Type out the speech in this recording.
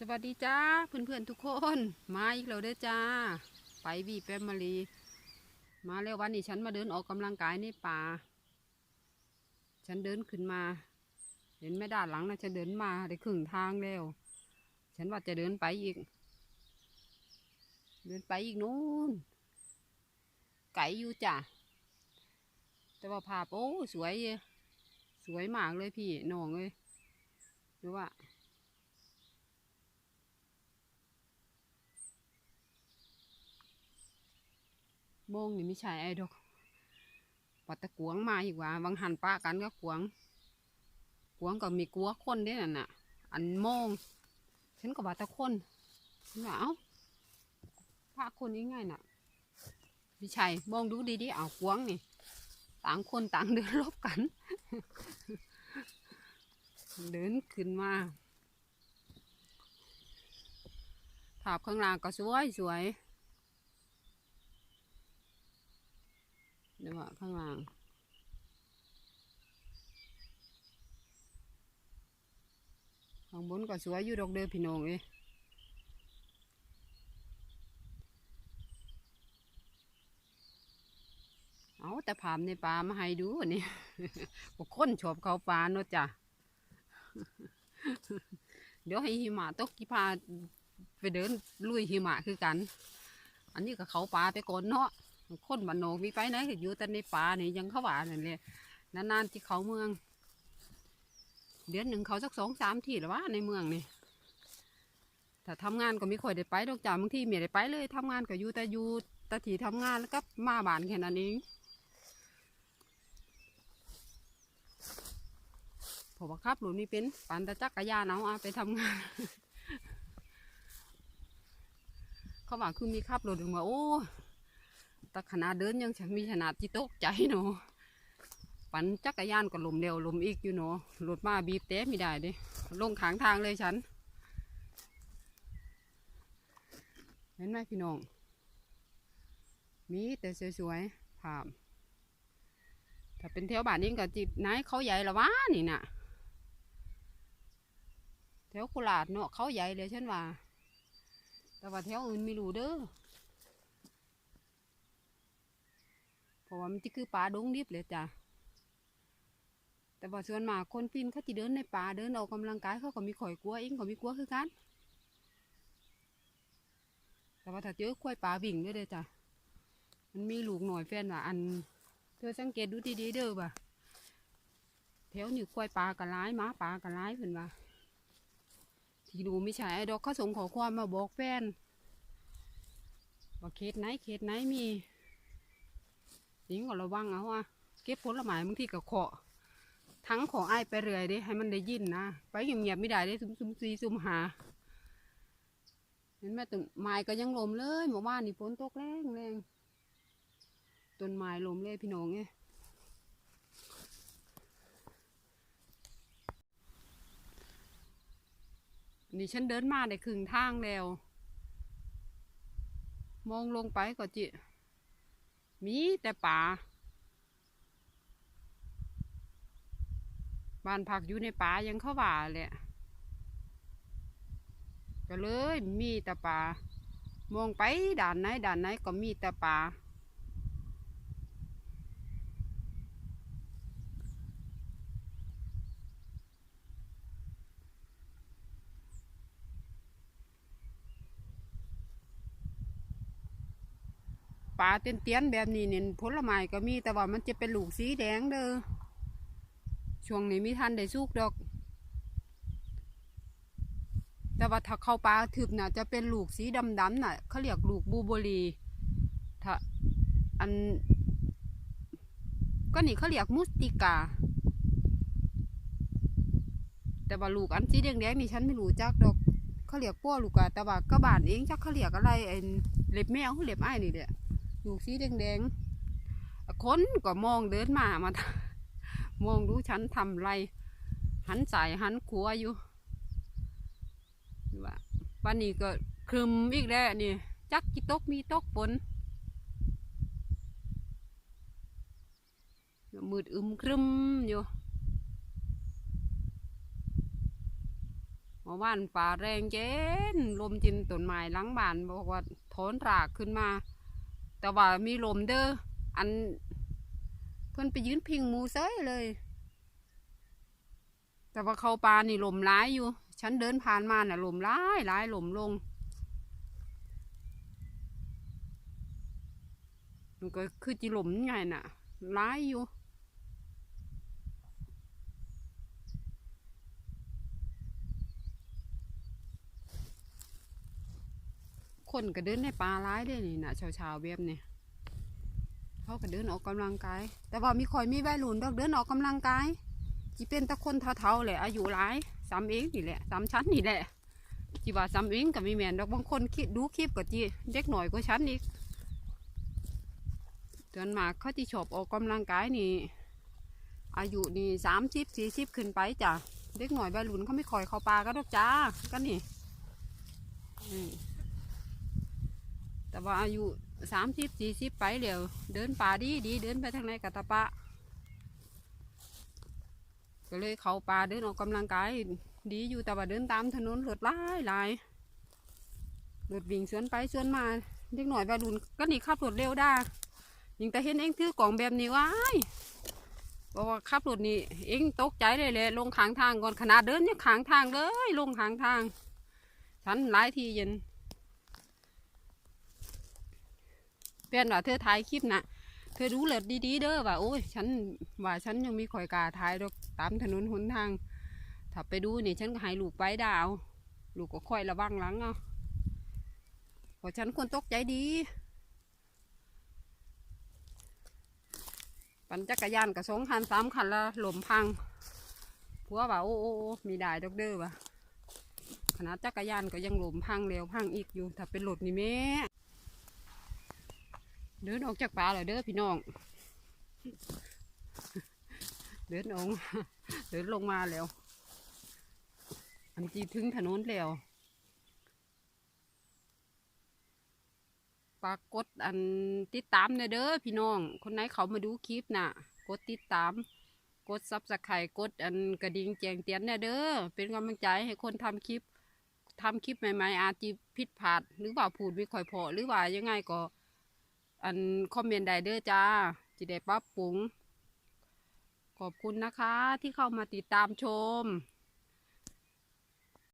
สวัสดีจ้าเพื่อนๆทุกคน มาอีกแล้วเด้อจ้า ไปบีแปมมารีมาแล้ววันนี้ฉันมาเดินออกกำลังกายในป่า ฉันเดินขึ้นมา เห็นไม่ด้านหลังนะฉันเดินมาได้ครึ่งทางแล้ว ฉันว่าจะเดินไปอีก เดินไปอีกนู้นไก่อยู่จ้ะแต่ว่าภาพโอ้สวยเยสวยมากเลยพี่น้องเลยดูว่า โมงนี่ไม่ใช่ไอ้ดอกปัตตะกวงมาอีกว่าบางหันป้ากันก็กวง กวงก็มีกลัวคนเด้นั่นน่ะ อันโมงฉันก็ว่าตะคนฉันว่าเอ้าพระคนนี้ไงน่ะไม่ใช่มองดูดีๆเอากวงนี่ ต่างคนต่างเดินลบกัน เดินขึ้นมาภาพข้างล่างก็สวยสวย เดี๋ยวว่าข้างล่าง ข้างบนก็สวยอยู่ดอกเดือพี่น้องเอ้เอาแต่ผามในป่ามาให้ดูอันนี้พวกคนชอบเขาป่าเนาะจ้ะ เดี๋ยวให้หิมะตกกี่พาไปเดินลุยหิมะคือกัน อันนี้ก็เขาป่าไปก่อนเนาะ คนบ้านนอกมีไปไหนก็อยู่แต่ในป่านี่ยังเขาว่านั่นเลยนานๆที่เขาเมือง เดือนหนึ่งเขาสักสองสามที่หรือว่าในเมืองนี่แต่ทำงานก็ไม่ค่อยได้ไปดอกจ้าบางทีไม่ได้ไปเลยทำงานก็อยู่แต่อยู่แต่ที่ทำงานแล้วก็มาบ้านแค่นั้นเองผมว่าขับรถนี่เป็นปั่นต่จักรยานเอาะไปทำงาน เขาว่าคือมีขับรถถึงว่าโอ้ แต่ขนาดเดินยังฉันมีขนาดที่ตกใจเนาะปั่นจักรยานก็ลมเร็วลมอีกอยู่เนาะรถมาบีบเต้ไม่ได้ดิลงขางทางเลยฉัน เห็นไหมพี่น้อง มีแต่สวยๆภาพถ้าเป็นแถวบ้านนี้ก็จิบไหนเขาใหญ่ละวะนี่น่ะแถวโคราชเนาะเขาใหญ่เลยฉันว่า แต่ว่าแถวอื่นไม่รู้เด้อ เพราะว่ามันจะคือป่าดงดิบเลยจ้ะแต่ว่าส่วนมากคนปีนเขาจะเดินในป่าเดินออกกำลังกายเขาก็มีข่อยกลัวเองก็มีกลัวคือกันแต่ว่าถ้าเจอควายป่าวิ่งด้วยเด้จ้ะมันมีลูกหน่อยแฟนว่าอัน เธอสังเกตดูดีๆเด้อบ่ะแถวนี้ควายป่ากระร้ายหม้าป่ากระร้ายเพิ่นว่าที่ดูไม่ใช่ดอกเขาส่งขอความมาบอกแฟนว่าเขตไหนเขตไหนมี ยิงก็ระวังเอาอะเก็บผลไม้บางทีก็เคาะทั้งของไอ้ายไปเรื่อยด้ให้มันได้ยินนะไปเงียบๆไม่ได้เด้ซุ่มซุ่มซีซุ่มหาเห็นไหมต้นไม้ก็ยังลมเลยเมื่อวานนี่ฝนตกแรงแรงต้นไม้ลมเลยพี่น้องเอ้ยนี่ฉันเดินมาได้ครึ่งทางแล้ว มองลงไปก็จิ มีแต่ป่าบ้านพักอยู่ในป่ายังเข้าว่าเลยอะก็เลยมีแต่ป่ามองไปด่านไหนด่านไหนก็มีแต่ป่า ปลาเตี้ยนเตี้ยนแบบนี้เนี่ยผลไม้ก็มีแต่ว่ามันจะเป็นลูกสีแดงเด้อช่วงนี้มีทันได้สุกดอก แต่ว่าถ้าเข้าปลาทึบน่ะ จะเป็นลูกสีดำๆน่ะเขาเรียกลูกบูบรีถ้าอัน ก็นี่เขาเรียกมุสติกา แต่ว่าลูกอันสีแดงๆนี่ฉันไม่รู้จักดอกเขาเรียกป้อลูกอะแต่ว่าก็บานเองจักเขาเรียกอะไรไอ้เล็บแมวเขาเล็บไอ้นี่แหละ ลูกสีแดงๆคนก็มองเดินมามามองดูฉันทำไร หันสายหันขัวอยู่ว่าวันนี้ก็ครึมอีกแล้วนี่จักกีตกมีตกฝนมืดอึมครึมอยู่มื่อวานป่าแรงเย็นลมจินต้นไม้หลังบ้านบอกว่าถอนรากขึ้นมา แต่ว่ามีลมเด้ออัน เพิ่นไปยืนพิงหมูเซ้ยเลย แต่ว่าเขาปลานี่ลมร้ายอยู่ ฉันเดินผ่านมาน่ะลมร้ายร้ายลมลงมันก็คือจีลมไงน่ะร้ายอยู่ คนก็เดินในป่าร้ายเด้นี่นะช้าๆแบบนี่ยเขาก็เดินออกกำลังกาย แต่ว่ามีคอยมีวัยรุ่นดอกเดินออกกำลังกายจีเป็นตะคนเท่าๆแหละอายุหลายซ้ำเองนี่แหละซ้ำชั้นนี่แหละจีว่าซ้ำเองก็มีแม่นดอกบางคนคิดดูคลิปก็จีเด็กหน่อยก็ชั้นอีกเตือนมากเขาที่ชอบออกกำลังกายนี่ อายุนี่สามสิบสี่สิบขึ้นไปจ้ะเด็กหน่อยวัยรุ่นเขาไม่คอยเข้าป่าก็ดอกจ้าก็นี่ อืม แต่ว่าอายุสามสิบสี่สิบไปเร็วเดินป่าดีดีเดินไปทางไหนกัตะปะ ก็เลยเข้าป่าเดินออกกำลังกายดีอยู่แต่ว่าเดินตามถนนรถหลายหลายรถวิ่งสวนไปสวนมาเด็กหน่อยวัยรุ่นก็นี่ขับรถเร็วได้ยิงแต่เห็นเองถือกล่องแบบนี้ว้ายบอกว่าขับรถนี่เองตกใจเลยแหละลงขางทางก่อนขนาดเดินยังขางทางเลยลงขางทาง ฉันหลายทีเย็น เพื่อนว่าเธอถ่ายคลิปนะเธอรู้เลิศดีๆเด้อว่าโอ้ยฉันว่าฉันยังมีข่อยกาถ่ายดอกตามถนนหนทางถ้าไปดูนี่ฉันก็ให้ลูกไปดาว ลูกก็ค่อยระวังหลังเอาเพราะฉันควรตกใจดี ปั่นจักรยานกับสองคันสามคันละหล่มพังผัวว่าโอ้โอ้โอ้มีได้ดอกเด้อว่ะขนาดจักรยานก็ยังหล่มพังเร็วพังอีกอยู่ ถ้าเป็นรถนี่แม่ เดินออกจากป่าเลยเด้อพี่น้อง เดินออกเดินลงมาแล้ว อันจีถึงถนนแล้วปรากฏอันติดตามเด้อเด้อพี่น้อง คนไหนเขามาดูคลิปน่ะ กดติดตาม กดซับสไครต์กดอันกระดิ่งแจ้งเตือนเนี่ยเด้อเป็นกำลังใจให้คนทำคลิปทำคลิปใหม่ๆอาจจะผิดพลาดหรือว่าพูดไม่ค่อยพอหรือว่ายังไงก็ อันคอมเมนต์ใดเด้อจ้าจะได้ปรับปรุง ขอบคุณนะคะที่เข้ามาติดตามชม